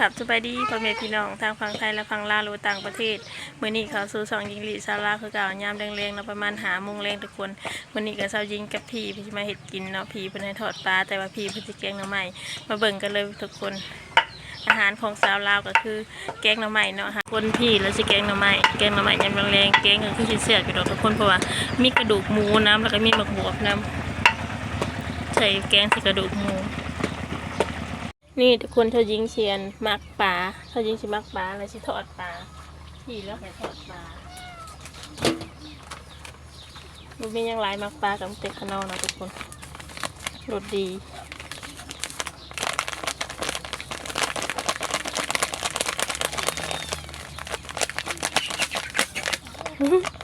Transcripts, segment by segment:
ครับสบายดีพ่อแม่พี่น้องทางฝั่งไทยและฝั่งลาวหรือต่างประเทศมื้อนี้เขาสู่สองยิงหลีซาลาคือเก่ายามแรงๆเนาะประมาณหาโมงแรงทุกคนมื้อนี้ก็เซายิงกับพี่พี่มาเฮ็ดกินเนาะพี่เพิ่นให้ทอดปลาแต่ว่าพี่เพิ่นสิแกงหน่อไม้มาเบิ่งกันเลยทุกคน อาหารของสาวลาวก็คือแกงหน่อไม้เนาะค่ะคนพี่แล้วสิแกงหน่อไม้แกงหน่อไม้ยามแรงๆแกงก็คือสิเสียอยู่ดอกทุกคนเพราะว่ามีกระดูกหมูน้ำแล้วก็มีหมักบวบน้ำใส่แกงใส่กระดูกหมู นี่ทุกคนเธอยิงเชียนมักปลาเธอยิงชิมักปลาแล้วชิทอดปลาพี่แล้วไปทอดปลาบุมียังหลายมักปลากับเต็กขนอนะทุกคนรสดีเมี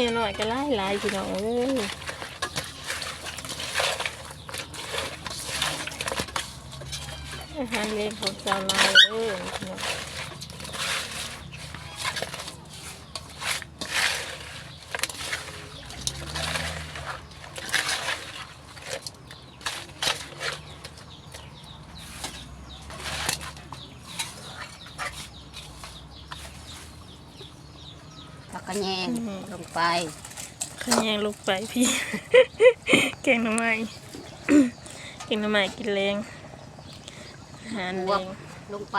ยหน่อยก็ไล่ไล่พี่น้องเอ้ยอาหารเลี้ยงของชาวลายเอ้ยพี่น้อง ผักกระแยงลงไปขยงลูกไปพี่ แกงหน่อไม้ แกงหน่อไม้กินแรงอาหารบแรวบงลงไป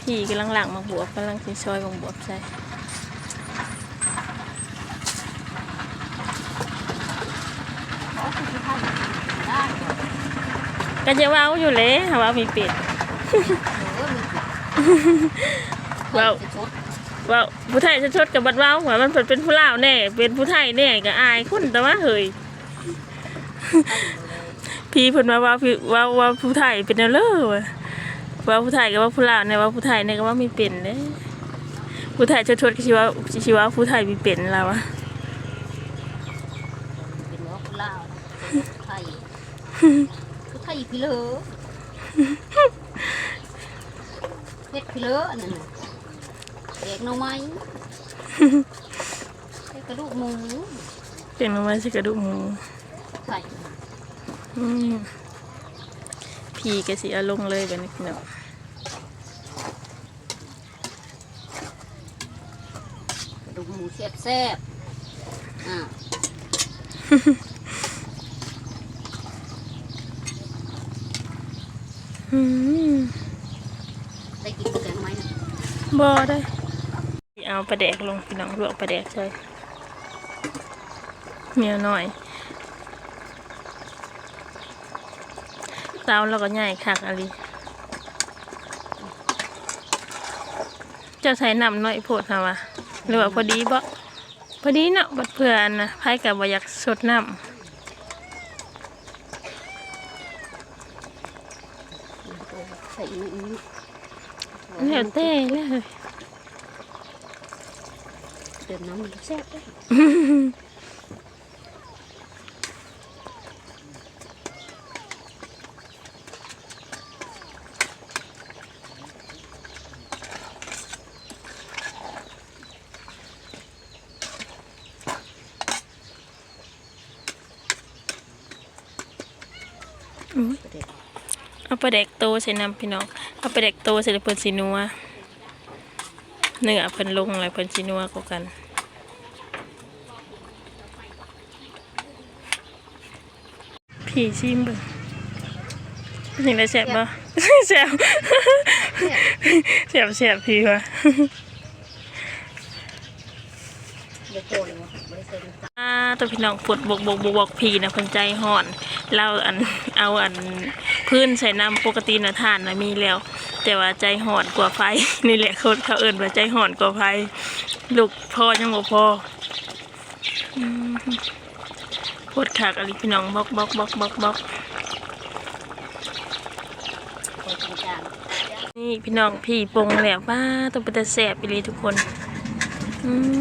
พี่กำลังหลังมาบวบกำลังสิซอยบงบวบใส่ได้ก็จะเว้าอยู่เลยหาว่ามีเป็ดเออมี ว้าวจะชดเว่าผู้ไทยชดกับบัดเว้าว่ามันเพิ่นเป็นผู้ลาวแน่ เป็นผู้ไทยแน่ก็อายคนแต่ว่าเฮ้ยพี่เพิ่นมาว่าพี่ว่าว่าผู้ไทยเป็นแนวเลอว่ะว่าผู้ไทยก็ว่าผู้ลาวเนี่ยว่าผู้ไทยเนี่ยก็ว่ามีเป็นเด้ผู้ไทยชดชดก็สิว่าสิว่าผู้ไทยมีเป็นแล้วอะเป็นว่ากุลาวไทยคือไทยพี่เลอเฮ็ดพี่เลออันนั้น กหน่อไม้ใส่กระดูกหมูเป็นมาไว้สิกระดูกหมูไข่อืมพี่ก็สิเอาลงเลยบัดนี้พี่น้องกระดูกหมูแซ่บแซ่บๆอ่าอืมได้กินแกงไหมน่ะบ่ได้ เอาปลาแดกลงพี่น้องลวกปลาแดกใส่เมียหน่อยเตาแล้วก็ใหญ่คักอะไรเจะใส่น้ำน้อยโพดนะวะหรือว่าพอดีบ่พอดีเนาะบัดเพื่อนนะไพ่กับบ่อยากสดน้ใส่อีกนิดำแล้วแต่เลย เติมน้ำมันแซ่บเลยเอาปลาแดกโตใส่น้ำพี่น้อง เอาปลาแดกโตใส่เพิ่นสีนัว เนื้อเพิ่นลงอะไรเพิ่นสีนัวกว่ากันผีชิมเบิ่งเป็นยังไงแสบบ่แสบแสบแสบพี่วะเดี๋ยวโตเลยวะไม่ได้ใส่น้ำ ตัวพี่น้องปวดบกบกบกบกพีนะเพิ่นใจห่อนเราอันเอาอันพื้นใส่น้ำปกตินะทานนะมีแล้ว แต่ว่าใจห่อนกว่าไฟนี่แหละเขาเขาเอิ้นว่าใจห่อนกว่าไฟลูกพ่อยังบ่พออืมปวดขากอะไรพี่น้องบกบกบกบกบกนี่พี่น้องพี่ปงแล้วป้าต้องเป็นแต่แสบไปเลยทุกคน อืม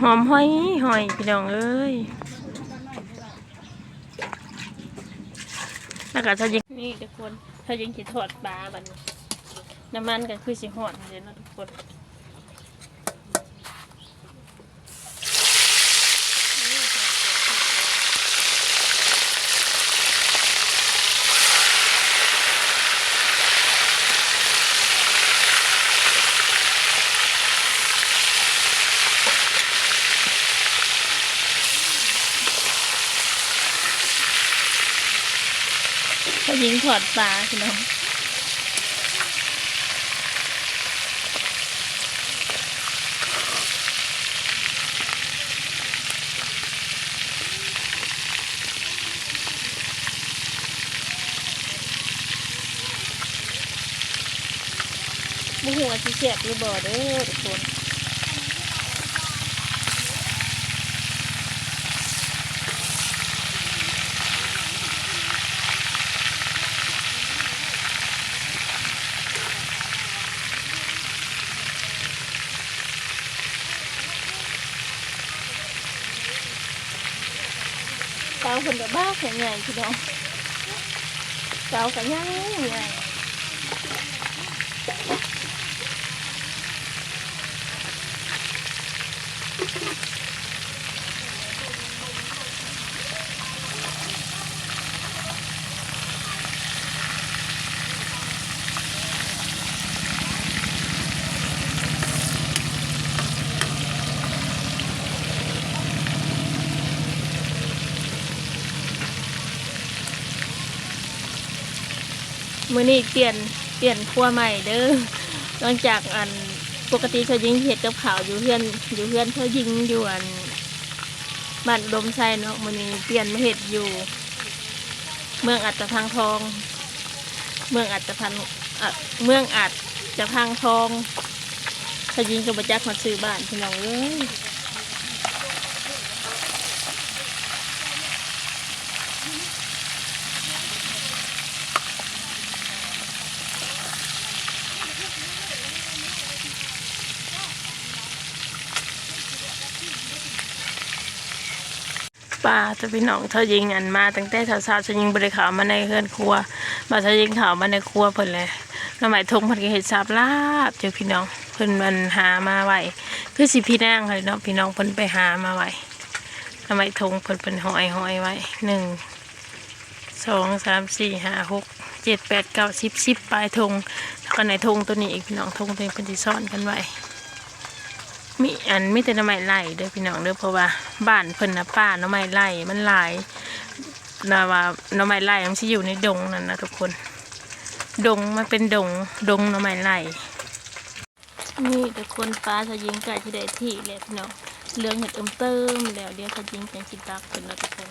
หอมห้อยหอยพี่น้องเอ้ยแล้วก็ถ้ายิงนี่ทุกคนถ้ายิงขีดทอดปลาบัดนน้ำมันก็คือสิหอนเลยนะทุกคน เขายิงถอดปลาพี่น้องบุหัวาสิเสียบหรือบ่อเด้อทุกคน เกาคนแบบบ้าแข็งใหญ่พี่น้องเกากันยังใหญ่ มือนี้เปลี่ยนเปลี่ยนครัวใหม่เด้อหลังจากอันปกติเขายิงเห็ดกับขาวอยู่เพื่อนอยู่เพื่อนเขายิงอยู่อันบ้านอุดมไซเนาะมือนี้เปลี่ยนมาเห็ดอยู่ เมืองอัตพังทอง เมืองอัตพันอะเมืองอัดจะพังทองเขายิงกับประจักษ์มาซื้อบ้านพี่น้องเอ้ย ป้าจะพี่น้องเธอยิงอันมาตั้งแต่เช้าๆฉันยิงบริขาวมาในเฮือนครัวมาเธอยิงข่าวมาในครัวเพิ่นเลยน้ำหมายทงเพิ่นก็เห็ดสาบลาบเจอพี่น้องเพิ่นมันหามาไว้คือสิพี่นางเลยเนาะพี่น้องเพิ่นไปหามาไว้น้ำหมายทงเพิ่นเป็นหอยหอยไว้หนึ่งสองสามสี่ห้าหกเจ็ดแปดเก้าสิบสิบปลายธงแล้วก็ในธงตัวนี้อีกพี่น้องธงตัวนี้เพิ่นสิซ่อนกันไว้ มีอันมีแต่น้ำไม้ไล่เด้อพี่น้องเด้อเพราะว่าบ้านเพิ่นนะป้าน้ำไม้ไล่มันหลายนะว่าน้ำไม้ไล่มันสิอยู่ในดงนั่นนะทุกคน ดงมันเป็นดงดงน้ำไม้ไล่นี่ทุกคนป้าจะยิงไก่ที่ได้ที่แล้วพี่น้องเรื่องเห็ดเติมเติมแล้วเดี๋ยวจะยิงกันคิดตักเป็นแล้วทุกคน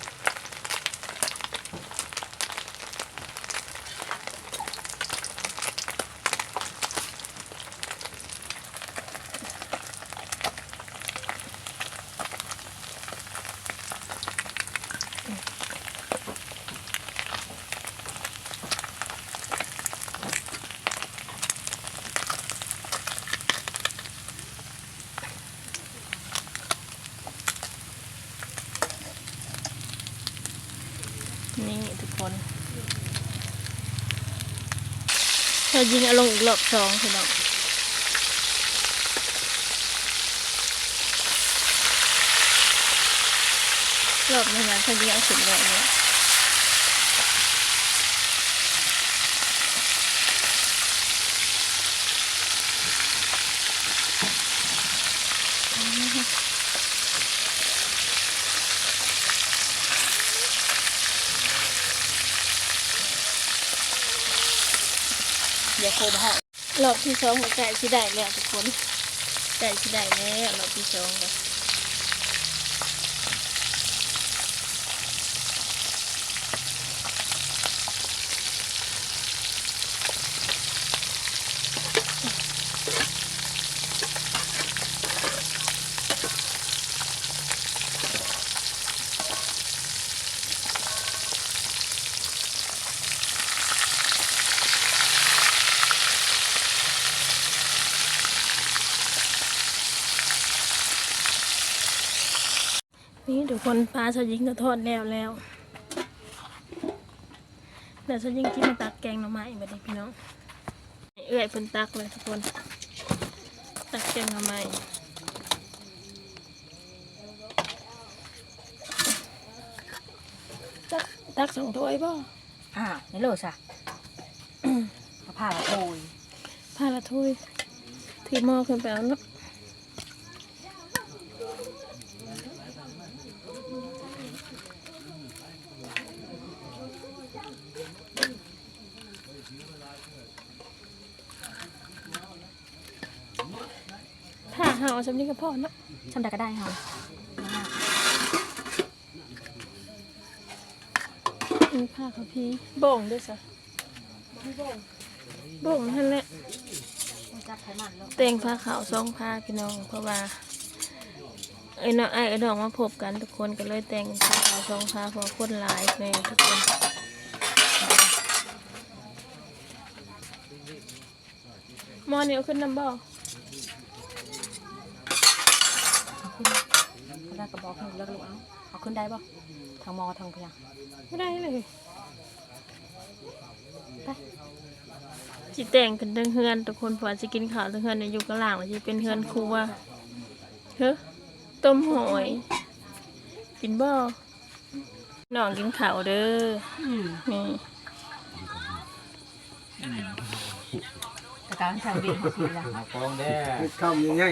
นี่ทุกคนจะยิงอาลงอีกรอบสองพี่น้องรอบนี้นะถ้ายิงเอาสุดแรงเนี่ย คมให้รอบที่สองก็ไก่สิได้แล้วทุกคนไก่สิได้แล้วรอบที่สองเลย นี่ทุกคนปลาสยิงก็ทอดแล้วแล้วเดี๋ยวสยิงกินมาตักแกงหน่อไม้มาดิพี่น้องเอื้อยเพิ่นตักเลยทุกคน ตักแกงหน่อไม้ตักตักสองถ้วยป่ะอ่านี่เลยจ้ะเอาผ้ามาโอยพาละถ้วยที่หม้อขึ้นไปเอาเนา เอาสำนี้ก็พอเนาะชำใดก็ได้ค่ะมีผ้าเขาพี่โบ่งด้วยซะโบ่งนั่นแหละจัดไขมันแล้วแต่งผ้าขาวสองผ้าพี่น้องเพราะว่าไอ้น้องไอ้ไอ้ดอกมาพบกันทุกคนก็เลยแต่งผ้าขาวสองผ้าพราะคนหลายแม่ทุกคนมอนี่เอาขึ้นน้ำบ่อาขึ้น ได้กระบอกหนึ่งแล้วก็ลูกเอาเอาขึ้นได้ป่ะทางมอทางพยาไม่ได้เลยไปจิแต่งกันทั้งเฮือนทุกคนเพอจะกินข้าวทั้งเฮือนเนี่ยอยู่กลางแล้วจะเป็นเฮือนครัวเฮ้อต้มหอย กินบ่น้องกินข้าวเด้ออืมนี่แต่การทางเบียดของพี่ละหาฟองแด้คำยังไง